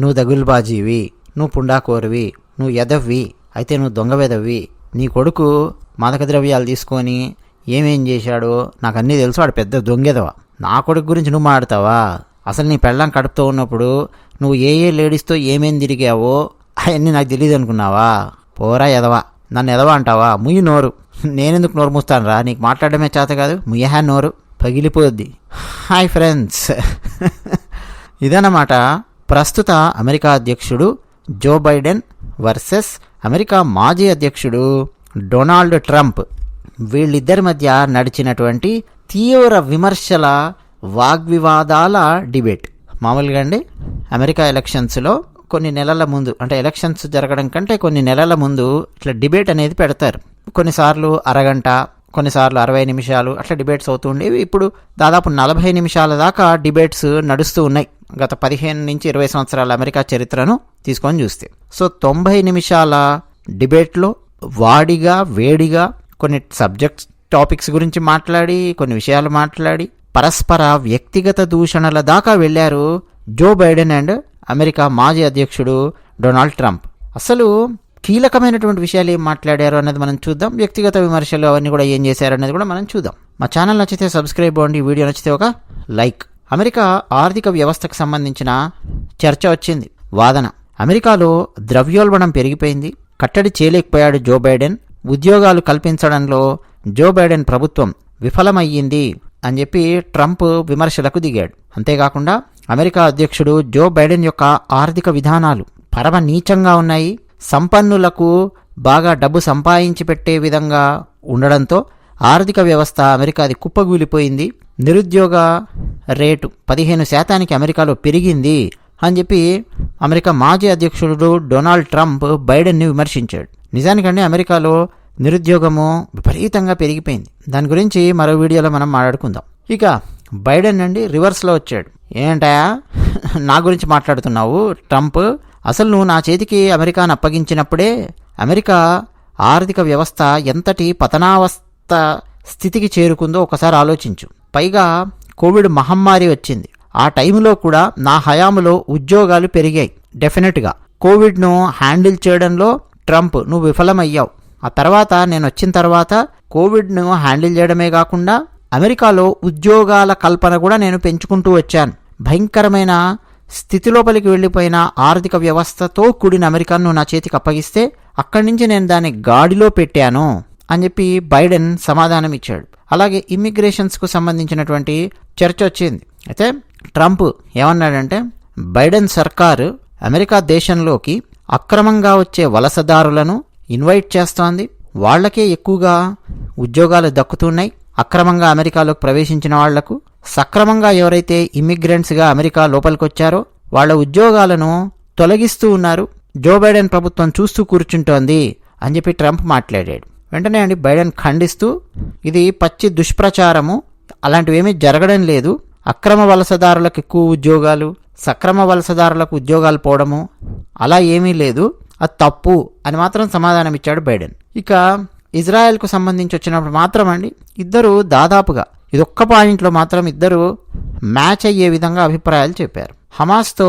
నువ్వు దగులుబాజీవి నువ్వు పుండాకోరువి నువ్వు ఎదవ్వి అయితే నువ్వు దొంగవెదవ్వి నీ కొడుకు మాదక ద్రవ్యాలు తీసుకొని ఏమేం చేశాడో నాకు అన్నీ తెలుసు వాడు పెద్ద దొంగెదవ. నా కొడుకు గురించి నువ్వు మాడతావా? అసలు నీ పెళ్ళం కడుపుతో ఉన్నప్పుడు నువ్వు ఏ ఏ లేడీస్తో ఏమేం తిరిగావో అవన్నీ నాకు తెలియదు అనుకున్నావా? పోరా ఎదవా నన్ను ఎదవా అంటావా? ముయ్యి నోరు. నేనెందుకు నోరు మూస్తాను రా నీకు మాట్లాడమే చేత కాదు ముయ్యహా నోరు. పగిలిపోద్ది. Hi friends. ఇదన్నమాట ప్రస్తుత అమెరికా అధ్యక్షుడు జో బైడెన్ వర్సెస్ అమెరికా మాజీ అధ్యక్షుడు డొనాల్డ్ ట్రంప్. వీళ్ళిద్దరి మధ్య నడిచినటువంటి తీవ్ర విమర్శల వాగ్వివాదాల డిబేట్. మామూలుగా అండి అమెరికా ఎలక్షన్స్లో కొన్ని నెలల ముందు అంటే ఎలక్షన్స్ జరగడం కంటే కొన్ని నెలల ముందు ఇట్లా డిబేట్ అనేది పెడతారు. కొన్నిసార్లు అరగంట కొన్నిసార్లు అరవై నిమిషాలు అట్లా డిబేట్స్ అవుతూ ఉండేవి. ఇప్పుడు దాదాపు నలభై నిమిషాల దాకా డిబేట్స్ నడుస్తూ ఉన్నాయి. గత పదిహేను నుంచి ఇరవై సంవత్సరాల అమెరికా చరిత్రను తీసుకొని చూస్తే. సో తొంభై నిమిషాల డిబేట్లో వాడిగా వేడిగా కొన్ని సబ్జెక్ట్స్ టాపిక్స్ గురించి మాట్లాడి కొన్ని విషయాలు మాట్లాడి పరస్పర వ్యక్తిగత దూషణల దాకా వెళ్ళారు జో బైడెన్ అండ్ అమెరికా మాజీ అధ్యక్షుడు డొనాల్డ్ ట్రంప్. అసలు కీలకమైనటువంటి విషయాలు ఏం మాట్లాడారు అనేది మనం చూద్దాం. వ్యక్తిగత విమర్శలు అవన్నీ కూడా ఏం చేశారు అనేది కూడా మనం చూద్దాం. మా ఛానల్ నచ్చితే సబ్స్క్రైబ్ అవ్వండి. వీడియో నచ్చితే ఒక లైక్. అమెరికా ఆర్థిక వ్యవస్థకు సంబంధించిన చర్చ వచ్చింది వాదన. అమెరికాలో ద్రవ్యోల్బణం పెరిగిపోయింది. కట్టడి చేయలేకపోయాడు జో బైడెన్. ఉద్యోగాలు కల్పించడంలో జో బైడెన్ ప్రభుత్వం విఫలమయ్యింది అని చెప్పి ట్రంప్ విమర్శలకు దిగాడు. అంతేకాకుండా అమెరికా అధ్యక్షుడు జో బైడెన్ యొక్క ఆర్థిక విధానాలు పరమ నీచంగా ఉన్నాయి. సంపన్నులకు బాగా డబ్బు సంపాదించి పెట్టే విధంగా ఉండడంతో ఆర్థిక వ్యవస్థ అమెరికాది కుప్పగూలిపోయింది. నిరుద్యోగ రేటు పదిహేను శాతానికి అమెరికాలో పెరిగింది అని చెప్పి అమెరికా మాజీ అధ్యక్షుడు డొనాల్డ్ ట్రంప్ బైడెన్ని విమర్శించాడు. నిజానికండి అమెరికాలో నిరుద్యోగము విపరీతంగా పెరిగిపోయింది. దాని గురించి మరో వీడియోలో మనం మాట్లాడుకుందాం. ఇక బైడెన్ అండి రివర్స్లో వచ్చాడు. ఏంటయా నా గురించి మాట్లాడుతున్నావు? ట్రంప్ అసలు నువ్వు నా చేతికి అమెరికాను అప్పగించినప్పుడే అమెరికా ఆర్థిక వ్యవస్థ ఎంతటి పతనావస్థ స్థితికి చేరుకుందో ఒకసారి ఆలోచించు. పైగా కోవిడ్ మహమ్మారి వచ్చింది. ఆ టైంలో కూడా నా హయాంలో ఉద్యోగాలు పెరిగాయి. డెఫినెట్గా. కోవిడ్ను హ్యాండిల్ చేయడంలో ట్రంప్ నువ్వు విఫలమయ్యావు. ఆ తర్వాత నేను వచ్చిన తర్వాత కోవిడ్ను హ్యాండిల్ చేయడమే కాకుండా అమెరికాలో ఉద్యోగాల కల్పన కూడా నేను పెంచుకుంటూ వచ్చాను. భయంకరమైన స్థితి లోపలికి వెళ్ళిపోయిన ఆర్థిక వ్యవస్థతో కూడిన అమెరికాను నా చేతికి అప్పగిస్తే అక్కడి నుంచి నేను దాన్ని గాడిలో పెట్టాను. అని చెప్పి బైడెన్ సమాధానం ఇచ్చాడు. అలాగే ఇమ్మిగ్రేషన్స్కు సంబంధించినటువంటి చర్చ వచ్చింది. అయితే ట్రంప్ ఏమన్నాడంటే బైడెన్ సర్కారు అమెరికా దేశంలోకి అక్రమంగా వచ్చే వలసదారులను ఇన్వైట్ చేస్తోంది. వాళ్ళకే ఎక్కువగా ఉద్యోగాలు దక్కుతున్నాయి. అక్రమంగా అమెరికాలోకి ప్రవేశించిన వాళ్ళకు సక్రమంగా ఎవరైతే ఇమ్మిగ్రెంట్స్గా అమెరికా లోపలికొచ్చారో వాళ్ళ ఉద్యోగాలను తొలగిస్తూ ఉన్నారు. జో బైడెన్ ప్రభుత్వం చూస్తూ కూర్చుంటోంది అని చెప్పి ట్రంప్ మాట్లాడాడు. వెంటనే అండి బైడెన్ ఖండిస్తూ ఇది పచ్చి దుష్ప్రచారము అలాంటివేమీ జరగడం లేదు. అక్రమ వలసదారులకు ఎక్కువ ఉద్యోగాలు సక్రమ వలసదారులకు ఉద్యోగాలు పోవడము అలా ఏమీ లేదు. అది తప్పు అని మాత్రం సమాధానం ఇచ్చాడు బైడెన్. ఇక ఇజ్రాయెల్కు సంబంధించి వచ్చినప్పుడు మాత్రం అండి ఇద్దరు దాదాపుగా ఇదొక్క పాయింట్లో మాత్రం ఇద్దరు మ్యాచ్ అయ్యే విధంగా అభిప్రాయాలు చెప్పారు. హమాస్తో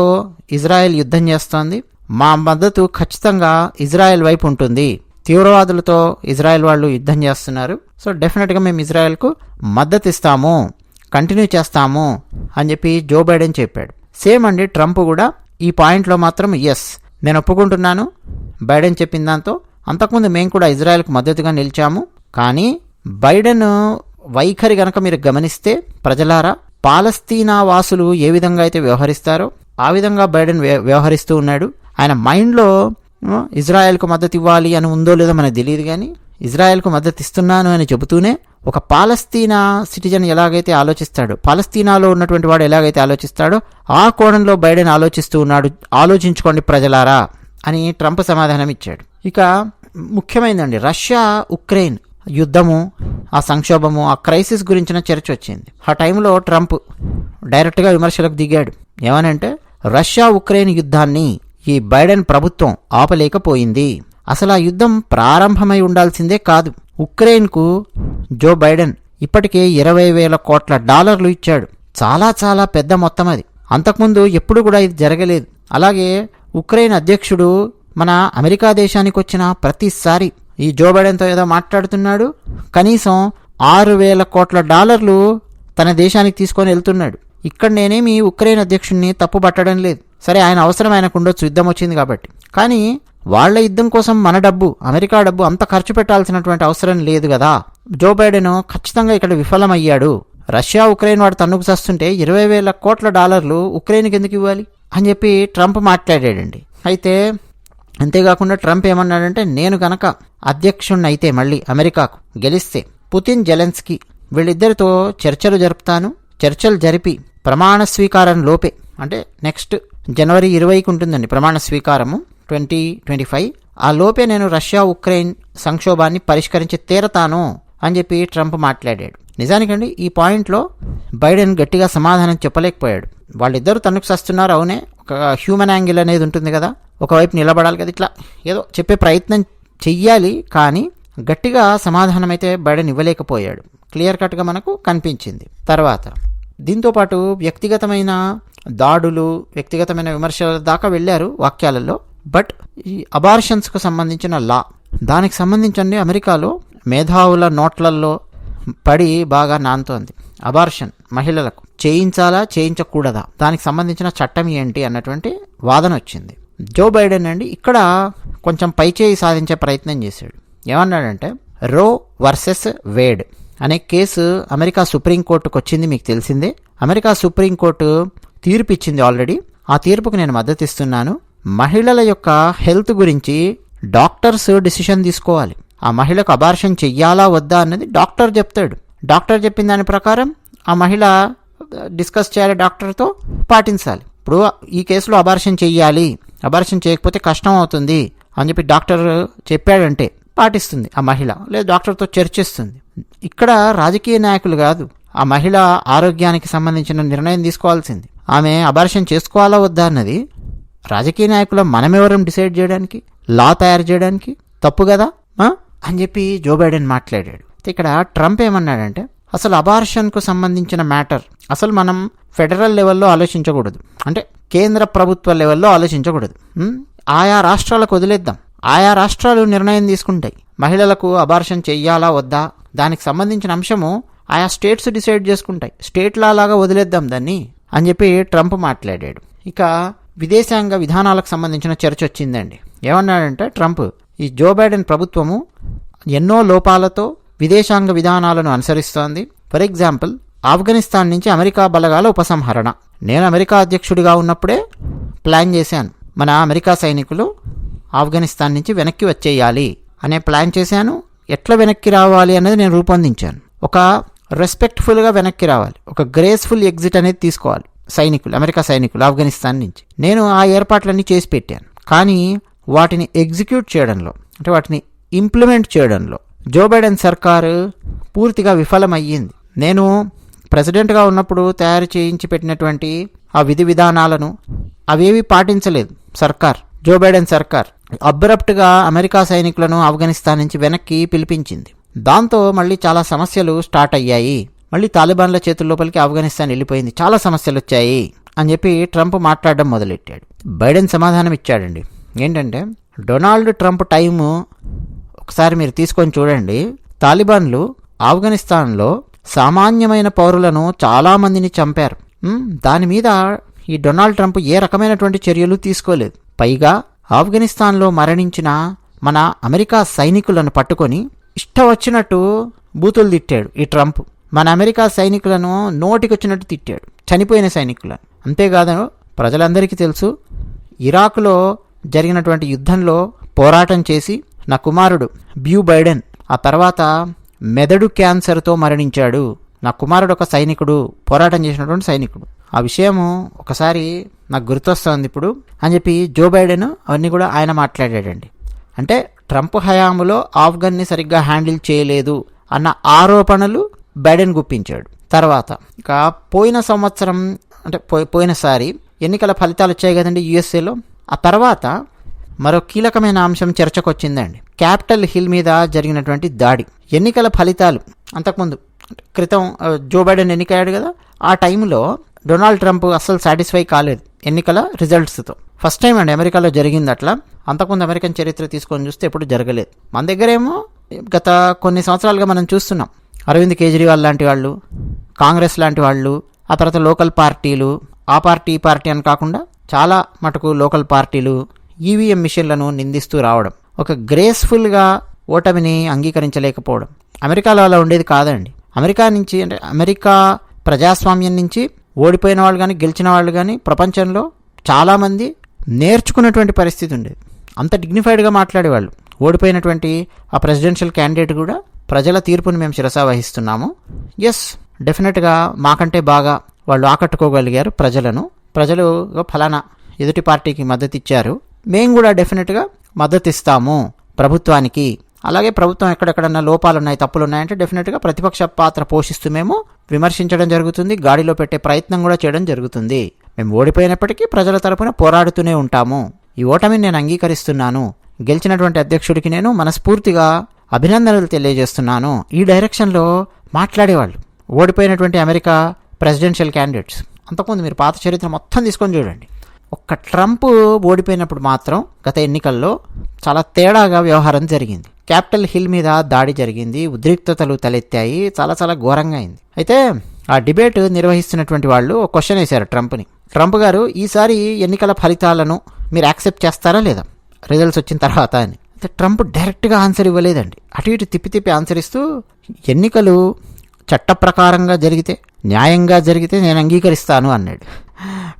ఇజ్రాయెల్ యుద్ధం చేస్తోంది. మా మద్దతు ఖచ్చితంగా ఇజ్రాయెల్ వైపు ఉంటుంది. తీవ్రవాదులతో ఇజ్రాయెల్ వాళ్ళు యుద్ధం చేస్తున్నారు. సో డెఫినెట్గా మేము ఇజ్రాయెల్కు మద్దతు ఇస్తాము కంటిన్యూ చేస్తాము అని చెప్పి జో బైడెన్ చెప్పాడు. సేమ్ అండి ట్రంప్ కూడా ఈ పాయింట్లో మాత్రం ఎస్ నేను ఒప్పుకుంటున్నాను. బైడెన్ చెప్పిన దాంతో అంతకుముందు మేము కూడా ఇజ్రాయెల్కు మద్దతుగా నిలిచాము. కానీ బైడెన్ వైఖరి గనక మీరు గమనిస్తే ప్రజలారా పాలస్తీనా వాసులు ఏ విధంగా అయితే వ్యవహరిస్తారో ఆ విధంగా బైడెన్ వ్య- వ్యవహరిస్తూ ఉన్నాడు. ఆయన మైండ్లో ఇజ్రాయెల్కు మద్దతు ఇవ్వాలి అని ఉందో లేదో మనకు తెలియదు కానీ ఇజ్రాయెల్కు మద్దతు ఇస్తున్నాను అని చెబుతూనే ఒక పాలస్తీనా సిటిజన్ ఎలాగైతే ఆలోచిస్తాడో పాలస్తీనాలో ఉన్నటువంటి వాడు ఎలాగైతే ఆలోచిస్తాడో ఆ కోణంలో బైడెన్ ఆలోచిస్తూ ఉన్నాడు ఆలోచించుకోండి ప్రజలారా అని ట్రంప్ సమాధానం ఇచ్చాడు. ఇక ముఖ్యమైనదండి రష్యా ఉక్రెయిన్ యుద్ధము ఆ సంక్షోభము ఆ క్రైసిస్ గురించిన చర్చ వచ్చింది. ఆ టైంలో ట్రంప్ డైరెక్ట్గా విమర్శలకు దిగాడు. ఏమనంటే రష్యా ఉక్రెయిన్ యుద్ధాన్ని ఈ బైడెన్ ప్రభుత్వం ఆపలేకపోయింది. అసలు ఆ యుద్ధం ప్రారంభమై ఉండాల్సిందే కాదు. ఉక్రెయిన్కు జో బైడెన్ ఇప్పటికే ఇరవై వేల కోట్ల డాలర్లు ఇచ్చాడు. చాలా చాలా పెద్ద మొత్తం అది. అంతకుముందు ఎప్పుడు కూడా ఇది జరగలేదు. అలాగే ఉక్రెయిన్ అధ్యక్షుడు మన అమెరికా దేశానికి వచ్చిన ప్రతిసారి ఈ జో బైడెన్తో ఏదో మాట్లాడుతున్నాడు. కనీసం ఆరు వేల కోట్ల డాలర్లు తన దేశానికి తీసుకొని వెళ్తున్నాడు. ఇక్కడ నేనేమి ఉక్రెయిన్ అధ్యక్షుడిని తప్పు పట్టడం లేదు. సరే ఆయన అవసరం ఆయనకు ఉండొచ్చు యుద్ధం వచ్చింది కాబట్టి. కానీ వాళ్ళ యుద్ధం కోసం మన డబ్బు అమెరికా డబ్బు అంత ఖర్చు పెట్టాల్సినటువంటి అవసరం లేదు కదా. జో బైడెన్ ఖచ్చితంగా ఇక్కడ విఫలమయ్యాడు. రష్యా ఉక్రెయిన్ వాడు తన్నుకు చస్తుంటే ఇరవై వేల కోట్ల డాలర్లు ఉక్రెయిన్కి ఎందుకు ఇవ్వాలి? అని చెప్పి ట్రంప్ మాట్లాడాడండి. అయితే అంతేకాకుండా ట్రంప్ ఏమన్నాడంటే నేను గనక అధ్యక్షుణ్ణి అయితే మళ్ళీ అమెరికాకు గెలిస్తే పుతిన్ జెలెన్స్కి వీళ్ళిద్దరితో చర్చలు జరుపుతాను. చర్చలు జరిపి ప్రమాణ స్వీకారం లోపే అంటే నెక్స్ట్ జనవరి ఇరవైకి ఉంటుందండి ప్రమాణ స్వీకారము ట్వంటీ ట్వంటీ ఫైవ్. ఆ లోపే నేను రష్యా ఉక్రెయిన్ సంక్షోభాన్ని పరిష్కరించి తీరతాను అని చెప్పి ట్రంప్ మాట్లాడాడు. నిజానికండి ఈ పాయింట్లో బైడెన్ గట్టిగా సమాధానం చెప్పలేకపోయాడు. వాళ్ళిద్దరూ తనకు సస్తున్నారు అవునే? ఒక హ్యూమన్ యాంగిల్ అనేది ఉంటుంది కదా ఒకవైపు నిలబడాలి కదా ఇట్లా ఏదో చెప్పే ప్రయత్నం చెయ్యాలి కానీ గట్టిగా సమాధానం అయితే బైడెన్ ఇవ్వలేకపోయాడు. క్లియర్ కట్గా మనకు కనిపించింది. తర్వాత దీంతోపాటు వ్యక్తిగతమైన దాడులు వ్యక్తిగతమైన విమర్శల దాకా వెళ్ళారు వాక్యాలలో. బట్ ఈ అబార్షన్స్కు సంబంధించిన లా దానికి సంబంధించండి అమెరికాలో మేధావుల నోట్లల్లో పడి బాగా నాంతోంది. అబార్షన్ మహిళలకు చేయించాలా చేయించకూడదా దానికి సంబంధించిన చట్టం ఏంటి అన్నటువంటి వాదన వచ్చింది. జో బైడెన్ అండి ఇక్కడ కొంచెం పైచేయి సాధించే ప్రయత్నం చేశాడు. ఏమన్నాడంటే రో వర్సెస్ వేడ్. అనే కేసు అమెరికా సుప్రీంకోర్టుకు వచ్చింది మీకు తెలిసిందే. అమెరికా సుప్రీంకోర్టు తీర్పు ఇచ్చింది ఆల్రెడీ. ఆ తీర్పుకు నేను మద్దతు ఇస్తున్నాను. మహిళల యొక్క హెల్త్ గురించి డాక్టర్స్ డిసిషన్ తీసుకోవాలి. ఆ మహిళకు అబార్షన్ చెయ్యాలా వద్దా అన్నది డాక్టర్ చెప్తాడు. డాక్టర్ చెప్పిన దాని ప్రకారం ఆ మహిళ డిస్కస్ చేయాలి డాక్టర్తో పాటించాలి. ఇప్పుడు ఈ కేసులో అబార్షన్ చెయ్యాలి. అబార్షన్ చేయకపోతే కష్టం అవుతుంది అని చెప్పి డాక్టర్ చెప్పాడంటే పాటిస్తుంది ఆ మహిళ. లేదా డాక్టర్తో చర్చిస్తుంది. ఇక్కడ రాజకీయ నాయకులు కాదు ఆ మహిళ ఆరోగ్యానికి సంబంధించిన నిర్ణయం తీసుకోవాల్సింది. ఆమె అబార్షన్ చేసుకోవాలా వద్దా అన్నది రాజకీయ నాయకుల మనమెవరం డిసైడ్ చేయడానికి లా తయారు చేయడానికి? తప్పు కదా అని చెప్పి జో బైడెన్ మాట్లాడాడు. ఇక్కడ ట్రంప్ ఏమన్నాడంటే అసలు అబార్షన్కు సంబంధించిన మ్యాటర్ అసలు మనం ఫెడరల్ లెవెల్లో ఆలోచించకూడదు. అంటే కేంద్ర ప్రభుత్వ లెవెల్లో ఆలోచించకూడదు. ఆయా రాష్ట్రాలకు వదిలేద్దాం. ఆయా రాష్ట్రాలు నిర్ణయం తీసుకుంటాయి. మహిళలకు అబార్షన్ చెయ్యాలా వద్దా? దానికి సంబంధించిన అంశము ఆయా స్టేట్స్ డిసైడ్ చేసుకుంటాయి. స్టేట్ లాగా వదిలేద్దాం దాన్ని అని చెప్పి ట్రంప్ మాట్లాడాడు. ఇక విదేశాంగ విధానాలకు సంబంధించిన చర్చ వచ్చిందండి. ఏమన్నాడంటే ట్రంప్ ఈ జో బైడెన్ ప్రభుత్వము ఎన్నో లోపాలతో విదేశాంగ విధానాలను అనుసరిస్తోంది. ఫర్ ఎగ్జాంపుల్ ఆఫ్ఘనిస్తాన్ నుంచి అమెరికా బలగాల ఉపసంహరణ. నేను అమెరికా అధ్యక్షుడిగా ఉన్నప్పుడే ప్లాన్ చేశాను. మన అమెరికా సైనికులు ఆఫ్ఘనిస్తాన్ నుంచి వెనక్కి వచ్చేయాలి. అనే ప్లాన్ చేశాను. ఎట్లా వెనక్కి రావాలి అనేది నేను రూపొందించాను. ఒక రెస్పెక్ట్ఫుల్గా వెనక్కి రావాలి. ఒక గ్రేస్ఫుల్ ఎగ్జిట్ అనేది తీసుకోవాలి. సైనికులు అమెరికా సైనికులు ఆఫ్ఘనిస్తాన్ నుంచి. నేను ఆ ఏర్పాట్లన్నీ చేసి పెట్టాను. కానీ వాటిని ఎగ్జిక్యూట్ చేయడంలో అంటే వాటిని ఇంప్లిమెంట్ చేయడంలో జో బైడెన్ సర్కారు పూర్తిగా విఫలమయ్యింది. నేను ప్రెసిడెంట్గా ఉన్నప్పుడు తయారు చేయించి పెట్టినటువంటి ఆ విధి విధానాలను అవేవి పాటించలేదు సర్కార్. జో బైడెన్ సర్కార్ అబ్రప్ట్గా అమెరికా సైనికులను ఆఫ్ఘనిస్తాన్ నుంచి వెనక్కి పిలిపించింది. దాంతో మళ్ళీ చాలా సమస్యలు స్టార్ట్ అయ్యాయి. మళ్ళీ తాలిబాన్ల చేతుల లోపలికి ఆఫ్ఘనిస్తాన్ వెళ్ళిపోయింది. చాలా సమస్యలు వచ్చాయి అని చెప్పి ట్రంప్ మాట్లాడడం మొదలెట్టాడు. బైడెన్ సమాధానం ఇచ్చాడండి. ఏంటంటే డొనాల్డ్ ట్రంప్ టైము ఒకసారి మీరు తీసుకొని చూడండి. తాలిబాన్లు ఆఫ్ఘనిస్తాన్లో సామాన్యమైన పౌరులను చాలామందిని చంపారు. దాని మీద ఈ డొనాల్డ్ ట్రంప్ ఏ రకమైనటువంటి చర్యలు తీసుకోలేదు. పైగా ఆఫ్ఘనిస్తాన్లో మరణించిన మన అమెరికా సైనికులను పట్టుకొని ఇష్టం వచ్చినట్టు బూతులు తిట్టాడు ఈ ట్రంప్. మన అమెరికా సైనికులను నోటికొచ్చినట్టు తిట్టాడు. చనిపోయిన సైనికులను. అంతేకాదు ప్రజలందరికీ తెలుసు ఇరాక్లో జరిగినటువంటి యుద్ధంలో పోరాటం చేసి నా కుమారుడు బ్యూ బైడెన్ ఆ తర్వాత మెదడు క్యాన్సర్తో మరణించాడు. నా కుమారుడు ఒక సైనికుడు పోరాటం చేసినటువంటి సైనికుడు. ఆ విషయము ఒకసారి నాకు గుర్తొస్తుంది ఇప్పుడు అని చెప్పి జో బైడెన్ అవన్నీ కూడా ఆయన మాట్లాడాడండి. అంటే ట్రంప్ హయాంలో ఆఫ్ఘన్ని సరిగ్గా హ్యాండిల్ చేయలేదు అన్న ఆరోపణలు బైడెన్ గుప్పించాడు. తర్వాత ఇక పోయిన సంవత్సరం అంటే పోయి పోయినసారి ఎన్నికల ఫలితాలు వచ్చాయి కదండి యుఎస్ఏలో. ఆ తర్వాత మరో కీలకమైన అంశం చర్చకు వచ్చిందండి క్యాపిటల్ హిల్ మీద జరిగినటువంటి దాడి. ఎన్నికల ఫలితాలు అంతకుముందు క్రితం జో బైడెన్ ఎన్నికయ్యాడు కదా. ఆ టైంలో డొనాల్డ్ ట్రంప్ అస్సలు సాటిస్ఫై కాలేదు. ఎన్నికల రిజల్ట్స్తో ఫస్ట్ టైం అండి అమెరికాలో జరిగింది అట్లా అంతకుముందు అమెరికన్ చరిత్ర తీసుకొని చూస్తే ఎప్పుడు జరగలేదు. మన దగ్గరేమో గత కొన్ని సంవత్సరాలుగా మనం చూస్తున్నాం. అరవింద్ కేజ్రీవాల్ లాంటి వాళ్ళు కాంగ్రెస్ లాంటి వాళ్ళు ఆ తర్వాత లోకల్ పార్టీలు ఆ పార్టీ ఈ పార్టీ అని కాకుండా చాలా మటుకు లోకల్ పార్టీలు ఈవీఎం మిషన్లను నిందిస్తూ రావడం ఒక గ్రేస్ఫుల్గా ఓటమిని అంగీకరించలేకపోవడం. అమెరికాలో అలా ఉండేది కాదండి. అమెరికా నుంచి అంటే అమెరికా ప్రజాస్వామ్యం నుంచి ఓడిపోయిన వాళ్ళు కానీ గెలిచిన వాళ్ళు కానీ ప్రపంచంలో చాలామంది నేర్చుకున్నటువంటి పరిస్థితి ఉండేది అంత డిగ్నిఫైడ్గా మాట్లాడేవాళ్ళు. ఓడిపోయినటువంటి ఆ ప్రెసిడెన్షియల్ క్యాండిడేట్ కూడా ప్రజల తీర్పుని మేము శిరసా వహిస్తున్నాము ఎస్ డెఫినెట్గా మాకంటే బాగా వాళ్ళు ఆకట్టుకోగలిగారు ప్రజలను. ప్రజలు ఫలానా ఎదుటి పార్టీకి మద్దతు ఇచ్చారు. మేము కూడా డెఫినెట్గా మద్దతు ఇస్తాము ప్రభుత్వానికి. అలాగే ప్రభుత్వం ఎక్కడెక్కడన్నా లోపాలు ఉన్నాయి తప్పులు ఉన్నాయంటే డెఫినెట్గా ప్రతిపక్ష పాత్ర పోషిస్తూ మేము విమర్శించడం జరుగుతుంది గాడిలో పెట్టే ప్రయత్నం కూడా చేయడం జరుగుతుంది. మేము ఓడిపోయినప్పటికీ ప్రజల తరపున పోరాడుతూనే ఉంటాము. ఈ ఓటమిని నేను అంగీకరిస్తున్నాను. గెలిచినటువంటి అధ్యక్షుడికి నేను మనస్ఫూర్తిగా అభినందనలు తెలియజేస్తున్నాను. ఈ డైరెక్షన్లో మాట్లాడేవాళ్ళు. ఓడిపోయినటువంటి అమెరికా ప్రెసిడెన్షియల్ క్యాండిడేట్స్. అంతకుముందు మీరు పాత చరిత్ర మొత్తం తీసుకొని చూడండి. ఒక్క ట్రంప్ ఓడిపోయినప్పుడు మాత్రం గత ఎన్నికల్లో చాలా తేడాగా వ్యవహారం జరిగింది. క్యాపిటల్ హిల్ మీద దాడి జరిగింది. ఉద్రిక్తతలు తలెత్తాయి. చాలా చాలా ఘోరంగా అయింది. అయితే ఆ డిబేట్ నిర్వహిస్తున్నటువంటి వాళ్ళు ఒక క్వశ్చన్ వేశారు ట్రంప్ని. ట్రంప్ గారు ఈసారి ఎన్నికల ఫలితాలను మీరు యాక్సెప్ట్ చేస్తారా లేదా? రిజల్ట్స్ వచ్చిన తర్వాత అని. అయితే ట్రంప్ డైరెక్ట్గా ఆన్సర్ ఇవ్వలేదండి. అటు ఇటు తిప్పి తిప్పి ఆన్సర్ ఇస్తూ ఎన్నికలు చట్ట ప్రకారంగా జరిగితే న్యాయంగా జరిగితే నేను అంగీకరిస్తాను అన్నాడు.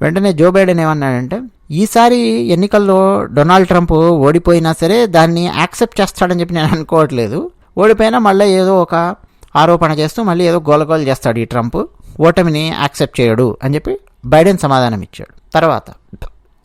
వెంటనే జో బైడెన్ ఏమన్నాడంటే ఈసారి ఎన్నికల్లో డొనాల్డ్ ట్రంప్ ఓడిపోయినా సరే దాన్ని యాక్సెప్ట్ చేస్తాడని చెప్పి నేను అనుకోవట్లేదు. ఓడిపోయినా మళ్ళీ ఏదో ఒక ఆరోపణ చేస్తూ మళ్ళీ ఏదో గోలగోలు చేస్తాడు ఈ ట్రంప్. ఓటమిని యాక్సెప్ట్ చేయడు అని చెప్పి బైడెన్ సమాధానం ఇచ్చాడు. తర్వాత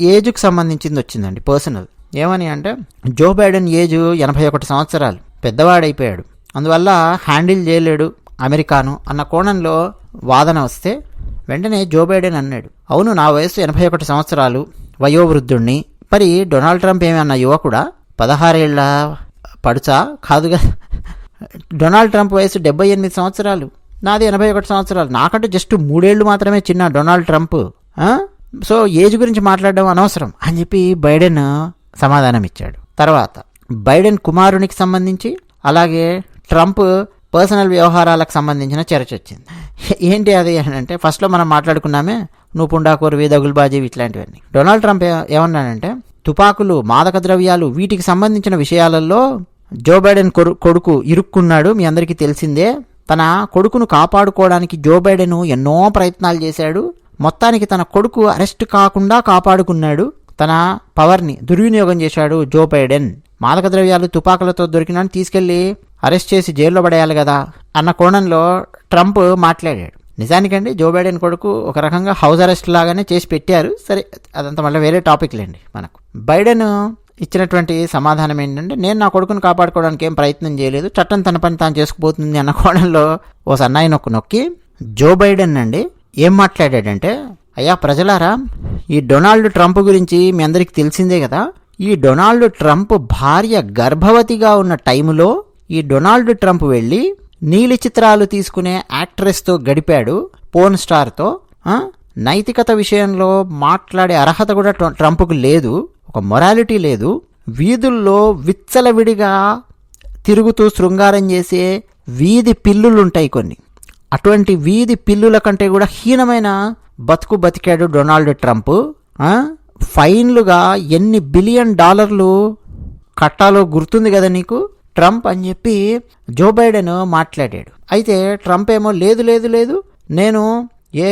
ఏజ్కి సంబంధించింది వచ్చిందండి పర్సనల్. ఏమని అంటే జో బైడెన్ ఏజ్ ఎనభై ఒకటి సంవత్సరాలు పెద్దవాడైపోయాడు. అందువల్ల హ్యాండిల్ చేయలేడు అమెరికాను అన్న కోణంలో వాదన వస్తే వెంటనే జో బైడెన్ అన్నాడు అవును నా వయసు ఎనభై ఒకటి సంవత్సరాలు వయోవృద్ధుణ్ణి. మరి డొనాల్డ్ ట్రంప్ ఏమన్నా యువకుడా? పదహారేళ్ళ పడుచా? కాదుగా. డొనాల్డ్ ట్రంప్ వయసు డెబ్బై ఎనిమిది సంవత్సరాలు. నాది ఎనభై ఒకటి సంవత్సరాలు. నాకంటే జస్ట్ మూడేళ్ళు మాత్రమే చిన్న డొనాల్డ్ ట్రంప్. సో ఏజ్ గురించి మాట్లాడడం అనవసరం అని చెప్పి బైడెన్ సమాధానం ఇచ్చాడు తర్వాత బైడెన్ కుమారునికి సంబంధించి అలాగే ట్రంప్ పర్సనల్ వ్యవహారాలకు సంబంధించిన చర్చ వచ్చింది. ఏంటి అది అని అంటే ఫస్ట్లో మనం మాట్లాడుకున్నామే నువ్వు పుండాకూరు వీదగుల్బాజీ ఇట్లాంటివన్నీ. డొనాల్డ్ ట్రంప్ ఏ- ఏమన్నాడంటే తుపాకులు మాదక ద్రవ్యాలు వీటికి సంబంధించిన విషయాలలో జో బైడెన్ కొడుకు ఇరుక్కున్నాడు. మీ అందరికీ తెలిసిందే తన కొడుకును కాపాడుకోవడానికి జో బైడెన్ ఎన్నో ప్రయత్నాలు చేశాడు. మొత్తానికి తన కొడుకు అరెస్ట్ కాకుండా కాపాడుకున్నాడు. తన పవర్ని దుర్వినియోగం చేశాడు జో బైడెన్. మాదక ద్రవ్యాలు తుపాకులతో దొరికిన తీసుకెళ్ళి అరెస్ట్ చేసి జైల్లో పడేయాలి కదా అన్న కోణంలో ట్రంప్ మాట్లాడాడు. నిజానికండి జో బైడెన్ కొడుకు ఒక రకంగా హౌస్ అరెస్ట్ లాగానే చేసి పెట్టారు. సరే అదంతా మళ్ళీ వేరే టాపిక్లేండి మనకు. బైడెన్ ఇచ్చినటువంటి సమాధానం ఏంటంటే నేను నా కొడుకును కాపాడుకోవడానికి ఏం ప్రయత్నం చేయలేదు. చట్టం తన పని తాను చేసుకుపోతుంది అన్న కోణంలో ఓ సన్నాయి నొక్కు నొక్కి జో బైడెన్ అండి ఏం మాట్లాడాడంటే అయ్యా ప్రజలారా ఈ డొనాల్డ్ ట్రంప్ గురించి మీ అందరికీ తెలిసిందే కదా. ఈ డొనాల్డ్ ట్రంప్ భార్య గర్భవతిగా ఉన్న టైములో ఈ డొనాల్డ్ ట్రంప్ వెళ్ళి నీలి చిత్రాలు తీసుకునే యాక్ట్రెస్తో గడిపాడు పోన్ స్టార్తో. నైతికత విషయంలో మాట్లాడే అర్హత కూడా ట్రంప్కు లేదు. ఒక మొరాలిటీ లేదు. వీధుల్లో విచ్చలవిడిగా తిరుగుతూ శృంగారం చేసే వీధి పిల్లులుంటాయి కొన్ని. అటువంటి వీధి పిల్లుల కంటే కూడా హీనమైన బతుకు బతికాడు డొనాల్డ్ ట్రంప్. ఫైన్లుగా ఎన్ని బిలియన్ డాలర్లు కట్టాలో గుర్తుంది కదా నీకు? ట్రంప్ అని చెప్పి జో బైడెన్ మాట్లాడాడు. అయితే ట్రంప్ ఏమో లేదు లేదు లేదు నేను ఏ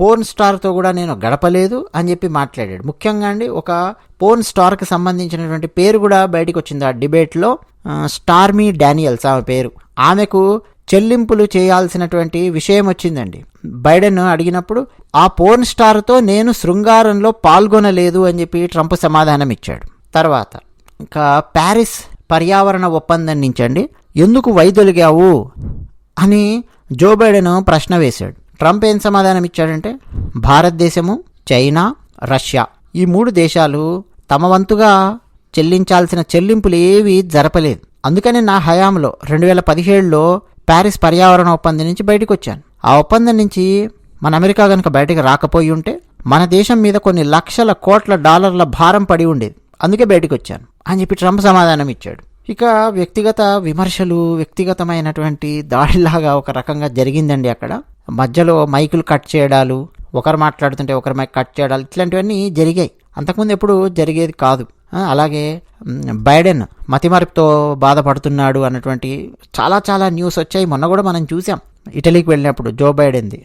పోర్న్ స్టార్తో కూడా నేను గడపలేదు అని చెప్పి మాట్లాడాడు. ముఖ్యంగా అండి ఒక పోర్న్ స్టార్కి సంబంధించినటువంటి పేరు కూడా బయటకు వచ్చింది ఆ డిబేట్లో. స్టార్మీ డానియల్స్ ఆమె పేరు. ఆమెకు చెల్లింపులు చేయాల్సినటువంటి విషయం వచ్చిందండి. బైడెన్ అడిగినప్పుడు ఆ పోర్న్ స్టార్తో నేను శృంగారంలో పాల్గొనలేదు అని చెప్పి ట్రంప్ సమాధానం ఇచ్చాడు తర్వాత ఇంకా ప్యారిస్ పర్యావరణ ఒప్పందం నుంచండి. ఎందుకు వైదొలిగావు? అని జో బైడెన్ ప్రశ్న వేశాడు. ట్రంప్ ఏం సమాధానం ఇచ్చాడంటే భారతదేశము చైనా రష్యా ఈ మూడు దేశాలు తమ వంతుగా చెల్లించాల్సిన చెల్లింపులు ఏవి జరపలేదు. అందుకని నా హయాంలో రెండు వేల పదిహేడులో ప్యారిస్ పర్యావరణ ఒప్పందం నుంచి బయటకు వచ్చాను ఆ ఒప్పందం నుంచి మన అమెరికా కనుక బయటకు రాకపోయి ఉంటే మన దేశం మీద కొన్ని లక్షల కోట్ల డాలర్ల భారం పడి ఉండేది. అందుకే బయటకు వచ్చాను అని చెప్పి ట్రంప్ సమాధానం ఇచ్చాడు. ఇక వ్యక్తిగత విమర్శలు వ్యక్తిగతమైనటువంటి దాడిలాగా ఒక రకంగా జరిగిందండి అక్కడ. మధ్యలో మైకులు కట్ చేయడాలు ఒకరు మాట్లాడుతుంటే ఒకరి మైక్ కట్ చేయడాలు ఇట్లాంటివన్నీ జరిగాయి. అంతకుముందు ఎప్పుడు జరిగేది కాదు. అలాగే బైడెన్ మతిమరుపుతో బాధపడుతున్నాడు అన్నటువంటి చాలా చాలా న్యూస్ వచ్చాయి. మొన్న కూడా మనం చూసాం. ఇటలీకి వెళ్ళినప్పుడు జో బైడెన్ది.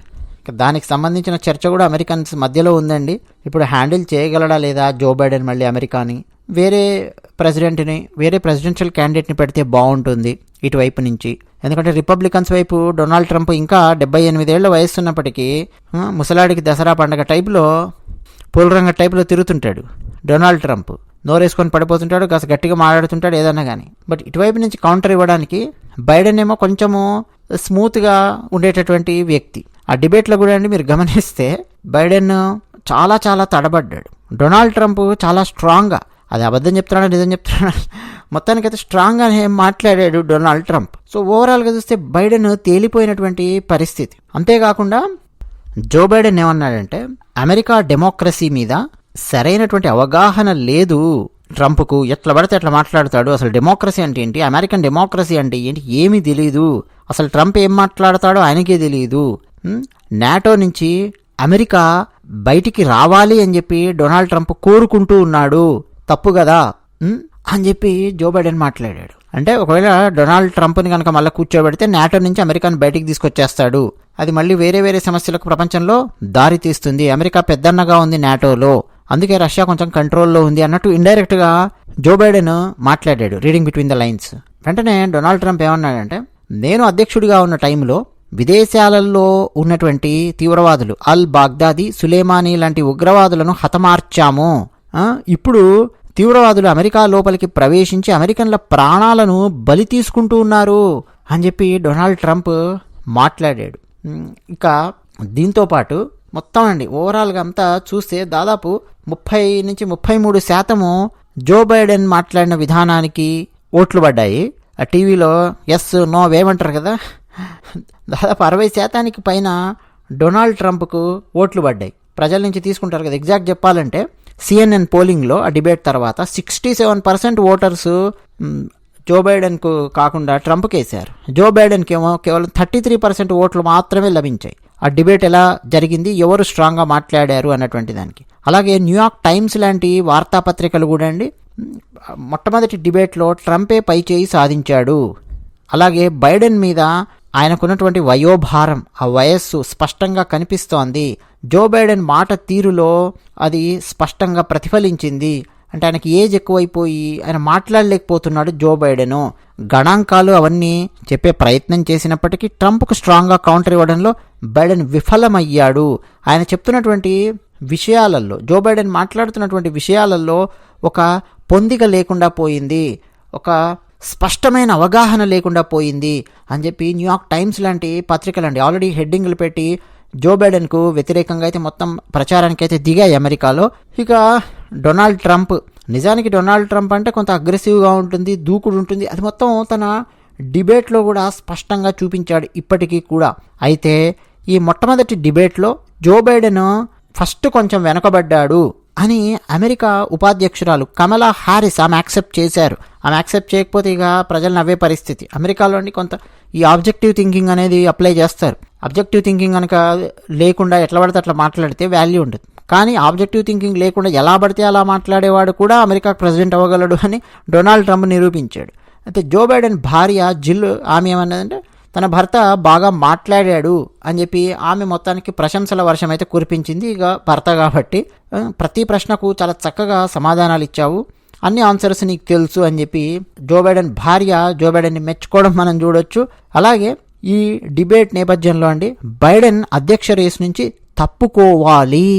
దానికి సంబంధించిన చర్చ కూడా అమెరికన్స్ మధ్యలో ఉందండి. ఇప్పుడు హ్యాండిల్ చేయగలడా లేదా జో బైడెన్ మళ్ళీ అమెరికాని? వేరే ప్రెసిడెంట్ని వేరే ప్రెసిడెన్షియల్ క్యాండిడేట్ని పెడితే బాగుంటుంది ఇటువైపు నుంచి. ఎందుకంటే రిపబ్లికన్స్ వైపు డొనాల్డ్ ట్రంప్ ఇంకా డెబ్బై ఎనిమిదేళ్ళ వయసున్నప్పటికీ ముసలాడికి దసరా పండగ టైపులో పూలరంగ టైపులో తిరుగుతుంటాడు డొనాల్డ్ ట్రంప్. నోరేసుకొని పడిపోతుంటాడు కాస్త గట్టిగా మాట్లాడుతుంటాడు ఏదన్నా కానీ బట్ ఇటువైపు నుంచి కౌంటర్ ఇవ్వడానికి బైడెన్ ఏమో కొంచెము స్మూత్గా ఉండేటటువంటి వ్యక్తి. ఆ డిబేట్లో కూడా అండి మీరు గమనిస్తే బైడెన్ చాలా చాలా తడబడ్డాడు. డొనాల్డ్ ట్రంప్ చాలా స్ట్రాంగ్గా అది అబద్ధం చెప్తున్నాడా నిజం చెప్తున్నాడా? మొత్తానికైతే స్ట్రాంగ్గానే మాట్లాడాడు డొనాల్డ్ ట్రంప్. సో ఓవరాల్గా చూస్తే బైడెన్ తేలిపోయినటువంటి పరిస్థితి. అంతేకాకుండా జో బైడెన్ ఏమన్నాడంటే అమెరికా డెమోక్రసీ మీద సరైనటువంటి అవగాహన లేదు ట్రంప్కు. ఎట్లా పడితే అట్లా మాట్లాడతాడు. అసలు డెమోక్రసీ అంటే ఏంటి? అమెరికన్ డెమోక్రసీ అంటే ఏంటి? ఏమీ తెలియదు అసలు ట్రంప్ ఏం మాట్లాడతాడో ఆయనకే తెలియదు నాటో నుంచి అమెరికా బయటికి రావాలి అని చెప్పి డొనాల్డ్ ట్రంప్ కోరుకుంటూ ఉన్నాడు. తప్పు కదా? అని చెప్పి జో బైడెన్ మాట్లాడాడు. అంటే ఒకవేళ డొనాల్డ్ ట్రంప్ని కనుక మళ్ళీ కూర్చోబెడితే నాటో నుంచి అమెరికాను బయటికి తీసుకొచ్చేస్తాడు. అది మళ్ళీ వేరే వేరే సమస్యలకు ప్రపంచంలో దారి తీస్తుంది. అమెరికా పెద్దన్నగా ఉంది నాటోలో. అందుకే రష్యా కొంచెం కంట్రోల్లో ఉంది అన్నట్టు ఇండైరెక్ట్గా జో బైడెన్ మాట్లాడాడు రీడింగ్ బిట్వీన్ ద లైన్స్. వెంటనే డొనాల్డ్ ట్రంప్ ఏమన్నాడంటే నేను అధ్యక్షుడిగా ఉన్న టైంలో విదేశాలలో ఉన్నటువంటి తీవ్రవాదులు అల్ బాగ్దాది సులేమానీ లాంటి ఉగ్రవాదులను హతమార్చాము. ఇప్పుడు తీవ్రవాదులు అమెరికా లోపలికి ప్రవేశించి అమెరికన్ల ప్రాణాలను బలి తీసుకుంటూ ఉన్నారు అని చెప్పి డొనాల్డ్ ట్రంప్ మాట్లాడాడు. ఇక దీంతో పాటు మొత్తం అండి ఓవరాల్గా అంతా చూస్తే దాదాపు ముప్పై నుంచి ముప్పై మూడు శాతము జో బైడెన్ మాట్లాడిన విధానానికి ఓట్లు పడ్డాయి. ఆ టీవీలో ఎస్ నో వేమంటారు కదా? దాదాపు అరవై శాతానికి పైన డొనాల్డ్ ట్రంప్కు ఓట్లు పడ్డాయి. ప్రజల నుంచి తీసుకుంటారు కదా ఎగ్జాక్ట్ చెప్పాలంటే సిఎన్ఎన్ పోలింగ్లో ఆ డిబేట్ తర్వాత sixty seven percent voters Joe బైడెన్కు కాకుండా ట్రంప్కి వేశారు జో బైడెన్కి ఏమో కేవలం థర్టీ త్రీ పర్సెంట్ ఓట్లు మాత్రమే లభించాయి. ఆ డిబేట్ ఎలా జరిగింది ఎవరు స్ట్రాంగ్గా మాట్లాడారు అన్నటువంటి దానికి. అలాగే న్యూయార్క్ టైమ్స్ లాంటి వార్తాపత్రికలు కూడా అండి మొట్టమొదటి డిబేట్లో ట్రంపే పైచేయి సాధించాడు. అలాగే బైడెన్ మీద ఆయనకున్నటువంటి వయోభారం ఆ వయస్సు స్పష్టంగా కనిపిస్తోంది. జో బైడెన్ మాట తీరులో అది స్పష్టంగా ప్రతిఫలించింది. అంటే ఆయనకి ఏజ్ ఎక్కువైపోయి ఆయన మాట్లాడలేకపోతున్నాడు జో బైడెను. గణాంకాలు అవన్నీ చెప్పే ప్రయత్నం చేసినప్పటికీ ట్రంప్కు స్ట్రాంగ్గా కౌంటర్ ఇవ్వడంలో బైడెన్ విఫలమయ్యాడు. ఆయన చెప్తున్నటువంటి విషయాలలో జో బైడెన్ మాట్లాడుతున్నటువంటి విషయాలలో ఒక పొందిక లేకుండా పోయింది. ఒక స్పష్టమైన అవగాహన లేకుండా పోయింది అని చెప్పి న్యూయార్క్ టైమ్స్ లాంటి పత్రికలండి. ఆల్రెడీ హెడ్డింగ్లు పెట్టి జో బైడెన్కు వ్యతిరేకంగా అయితే మొత్తం ప్రచారానికి అయితే దిగాయి అమెరికాలో. ఇక డొనాల్డ్ ట్రంప్ నిజానికి డొనాల్డ్ ట్రంప్ అంటే కొంత అగ్రెసివ్గా ఉంటుంది దూకుడు ఉంటుంది. అది మొత్తం తన డిబేట్లో కూడా స్పష్టంగా చూపించాడు ఇప్పటికీ కూడా. అయితే ఈ మొట్టమొదటి డిబేట్లో జో బైడెన్ ఫస్ట్ కొంచెం వెనకబడ్డాడు. అని అమెరికా ఉపాధ్యక్షురాలు కమలా హారిస్ ఆమె యాక్సెప్ట్ చేశారు. ఆమె యాక్సెప్ట్ చేయకపోతే ఇక ప్రజలు నవ్వే పరిస్థితి. అమెరికాలోని కొంత ఈ ఆబ్జెక్టివ్ థింకింగ్ అనేది అప్లై చేస్తారు. ఆబ్జెక్టివ్ థింకింగ్ కనుక లేకుండా ఎట్లా పడితే అట్లా మాట్లాడితే వాల్యూ ఉంటుంది కానీ ఆబ్జెక్టివ్ థింకింగ్ లేకుండా ఎలా పడితే అలా మాట్లాడేవాడు కూడా అమెరికా ప్రెసిడెంట్ అవ్వగలడు అని డొనాల్డ్ ట్రంప్ నిరూపించాడు. అయితే జో బైడెన్ భార్య జిల్ ఆమె ఏమన్నదంటే తన భర్త బాగా మాట్లాడాడు అని చెప్పి ఆమె మొత్తానికి ప్రశంసల వర్షం అయితే కురిపించింది ఇక భర్త కాబట్టి. ప్రతి ప్రశ్నకు చాలా చక్కగా సమాధానాలు ఇచ్చావు. అన్ని ఆన్సర్స్ నీకు తెలుసు అని చెప్పి జో బైడెన్ భార్య జో బైడెన్ని మెచ్చుకోవడం మనం చూడొచ్చు. అలాగే ఈ డిబేట్ నేపథ్యంలో అండి బైడెన్ అధ్యక్ష రేసు నుంచి తప్పుకోవాలి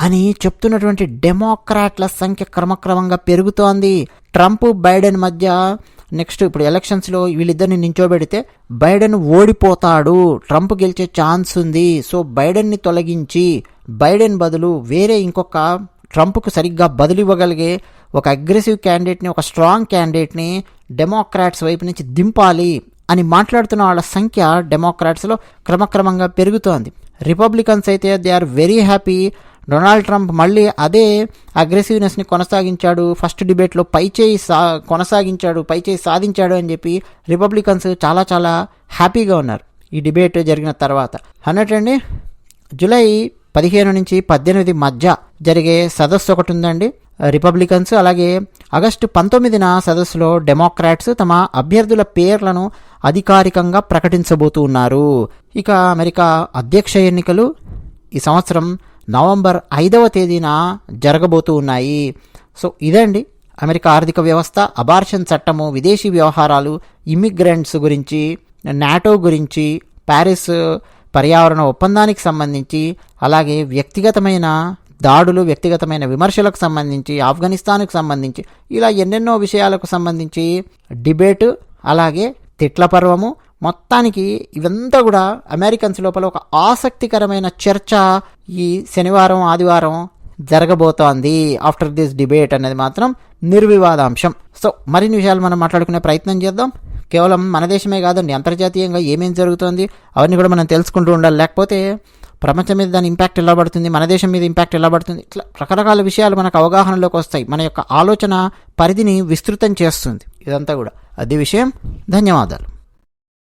అని చెప్తున్నటువంటి డెమోక్రాట్ల సంఖ్య క్రమక్రమంగా పెరుగుతోంది. ట్రంప్ బైడెన్ మధ్య నెక్స్ట్ ఇప్పుడు ఎలక్షన్స్లో వీళ్ళిద్దరిని నించోబెడితే బైడెన్ ఓడిపోతాడు. ట్రంప్ గెలిచే ఛాన్స్ ఉంది. సో బైడెన్ని తొలగించి బైడెన్ బదులు వేరే ఇంకొక ట్రంప్కు సరిగ్గా బదులు ఇవ్వగలిగే ఒక అగ్రెసివ్ క్యాండిడేట్ని ఒక స్ట్రాంగ్ క్యాండిడేట్ని డెమోక్రాట్స్ వైపు నుంచి దింపాలి అని మాట్లాడుతున్న వాళ్ళ సంఖ్య డెమోక్రాట్స్లో క్రమక్రమంగా పెరుగుతోంది. రిపబ్లికన్స్ అయితే they are very happy Donald Trump మళ్ళీ అదే అగ్రెసివ్నెస్ని కొనసాగించాడు. ఫస్ట్ డిబేట్లో పైచేయి సా కొనసాగించాడు పైచేయి సాధించాడు అని చెప్పి రిపబ్లికన్స్ చాలా చాలా హ్యాపీగా ఉన్నారు ఈ డిబేట్ జరిగిన తర్వాత. అన్నట్టండి జూలై పదిహేను నుంచి పద్దెనిమిది మధ్య జరిగే సదస్సు ఒకటి ఉందండి. రిపబ్లికన్స్ అలాగే ఆగస్టు పంతొమ్మిదిన సదస్సులో డెమోక్రాట్స్ తమ అభ్యర్థుల పేర్లను అధికారికంగా ప్రకటించబోతూ ఉన్నారు. ఇక అమెరికా అధ్యక్ష ఎన్నికలు ఈ సంవత్సరం నవంబర్ ఐదవ తేదీన జరగబోతూ ఉన్నాయి. సో ఇదండి అమెరికా ఆర్థిక వ్యవస్థ అబార్షన్ చట్టము విదేశీ వ్యవహారాలు ఇమిగ్రెంట్స్ గురించి నాటో గురించి ప్యారిస్ పర్యావరణ ఒప్పందానికి సంబంధించి అలాగే వ్యక్తిగతమైన దాడులు వ్యక్తిగతమైన విమర్శలకు సంబంధించి ఆఫ్ఘనిస్తాన్కు సంబంధించి ఇలా ఎన్నెన్నో విషయాలకు సంబంధించి డిబేటు అలాగే తిట్ల పర్వము మొత్తానికి ఇవంతా కూడా అమెరికన్స్ లోపల ఒక ఆసక్తికరమైన చర్చ ఈ శనివారం ఆదివారం జరగబోతోంది. ఆఫ్టర్ దిస్ డిబేట్ అనేది మాత్రం నిర్వివాదాంశం. సో మరిన్ని విషయాలు మనం మాట్లాడుకునే ప్రయత్నం చేద్దాం. కేవలం మన దేశమే కాదండి అంతర్జాతీయంగా ఏమేం జరుగుతోంది అవన్నీ కూడా మనం తెలుసుకుంటూ ఉండాలి. లేకపోతే ప్రపంచం మీద దాని ఇంపాక్ట్ ఎలా పడుతుంది మన దేశం మీద ఇంపాక్ట్ ఎలా పడుతుంది ఇట్లా రకరకాల విషయాలు మనకు అవగాహనలోకి వస్తాయి. మన యొక్క ఆలోచన పరిధిని విస్తృతం చేస్తుంది. ఇదంతా కూడా అది విషయం. ధన్యవాదాలు.